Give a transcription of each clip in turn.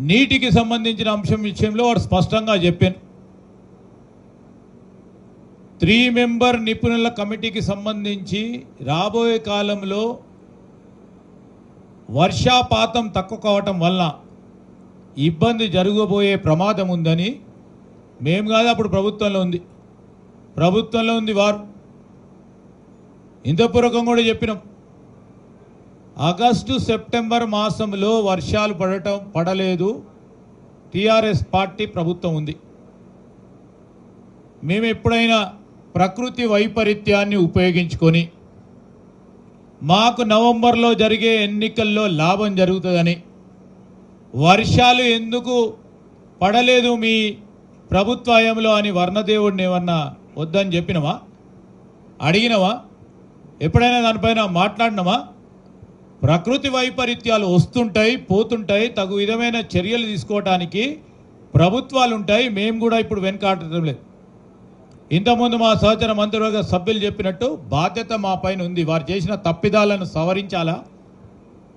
నీటికి సంబంధించిన అంశం విషయంలో వాడు స్పష్టంగా చెప్పాను. త్రీ మెంబర్ నిపుణుల కమిటీకి సంబంధించి రాబోయే కాలంలో వర్షాపాతం తక్కువ కావటం వల్ల ఇబ్బంది జరగబోయే ప్రమాదం ఉందని మేము కాదు అప్పుడు ప్రభుత్వంలో ఉంది. ప్రభుత్వంలో ఉంది వారు. ఇంతపూర్వకం కూడా చెప్పినాం. ఆగస్టు సెప్టెంబర్ మాసంలో వర్షాలు పడటం పడలేదు. టీఆర్ఎస్ పార్టీ ప్రభుత్వం ఉంది. మేము ఎప్పుడైనా ప్రకృతి వైపరీత్యాన్ని ఉపయోగించుకొని మాకు నవంబర్లో జరిగే ఎన్నికల్లో లాభం జరుగుతుందని వర్షాలు ఎందుకు పడలేదు మీ ప్రభుత్వాయంలో అని వర్ణదేవుడిని ఏమన్నా వద్దని చెప్పినవా? అడిగినవా? ఎప్పుడైనా దానిపైన మాట్లాడినవా? ప్రకృతి వైపరీత్యాలు వస్తుంటాయి పోతుంటాయి తగు విధమైన చర్యలు తీసుకోవటానికి ప్రభుత్వాలు ఉంటాయి మేము కూడా ఇప్పుడు వెనకాడటం లేదు. ఇంతకుముందు మా సహచర మంత్రివర్గ సభ్యులు చెప్పినట్టు బాధ్యత మా పైన ఉంది. వారు చేసిన తప్పిదాలను సవరించాలా?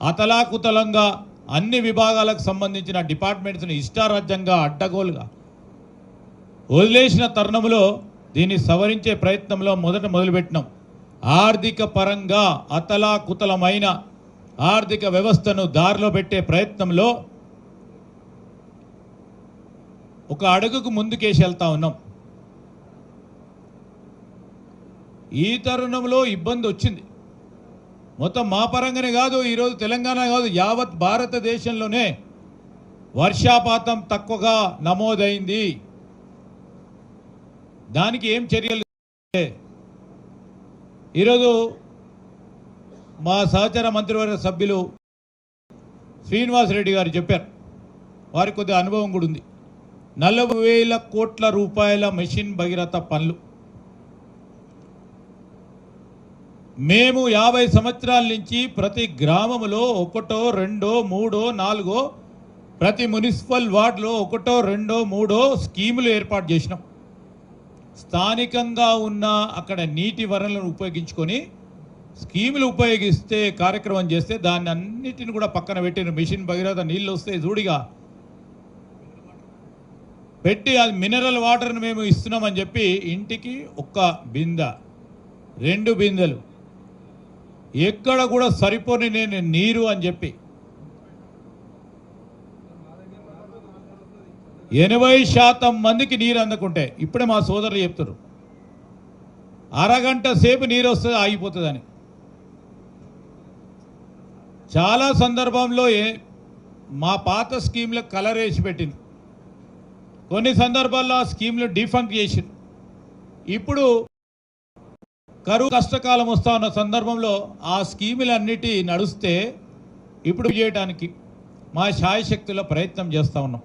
అతలాకుతలంగా అన్ని విభాగాలకు సంబంధించిన డిపార్ట్మెంట్స్ని ఇష్టారాజ్యంగా అడ్డగోలుగా వదిలేసిన తరుణంలో దీన్ని సవరించే ప్రయత్నంలో మొదట మొదలుపెట్టినాం. ఆర్థిక పరంగా అతలాకుతలమైన ఆర్థిక వ్యవస్థను దారిలో పెట్టే ప్రయత్నంలో ఒక అడుగుకు ముందుకేసి వెళ్తా ఉన్నాం. ఈ తరుణంలో ఇబ్బంది వచ్చింది. మొత్తం మా పరంగానే కాదు ఈరోజు తెలంగాణ కాదు యావత్ భారతదేశంలోనే వర్షాపాతం తక్కువగా నమోదైంది. దానికి ఏం చర్యలు? ఈరోజు మా సహచర మంత్రివర్గ సభ్యులు శ్రీనివాస్ రెడ్డి గారు చెప్పారు. వారికి కొద్దిగా అనుభవం కూడా ఉంది. నలభై వేల కోట్ల రూపాయల మెషిన్ భగీరథ పనులు. మేము యాభై సంవత్సరాల నుంచి ప్రతి గ్రామంలో ఒకటో రెండో మూడో నాలుగో ప్రతి మున్సిపల్ వార్డులో ఒకటో రెండో మూడో స్కీములు ఏర్పాటు చేసినాం. స్థానికంగా ఉన్న అక్కడ నీటి వనరులను ఉపయోగించుకొని స్కీములు ఉపయోగిస్తే కార్యక్రమం చేస్తే దాన్ని అన్నిటిని కూడా పక్కన పెట్టిన మిషన్ భగీరథ నీళ్ళు వస్తే జూడిగా పెట్టి అది మినరల్ వాటర్ని మేము ఇస్తున్నామని చెప్పి ఇంటికి ఒక్క బింద రెండు బిందెలు. ఎక్కడ కూడా సరిపోని నేను నీరు అని చెప్పి. ఎనభై శాతం మందికి నీరు అందకుంటే ఇప్పుడే మా సోదరులు చెప్తారు అరగంట సేపు నీరు వస్తుంది ఆగిపోతుందని. చాలా సందర్భంలో ఏ మా పాత స్కీమ్లకు కలర్ వేసి పెట్టింది. కొన్ని సందర్భాల్లో ఆ స్కీమ్లు డిఫంక్ చేసింది. ఇప్పుడు కరువు కష్టకాలం వస్తా ఉన్న సందర్భంలో ఆ స్కీములన్నిటి నడుస్తే ఇప్పుడు చేయడానికి మా శాయశక్తుల ప్రయత్నం చేస్తూ ఉన్నాం.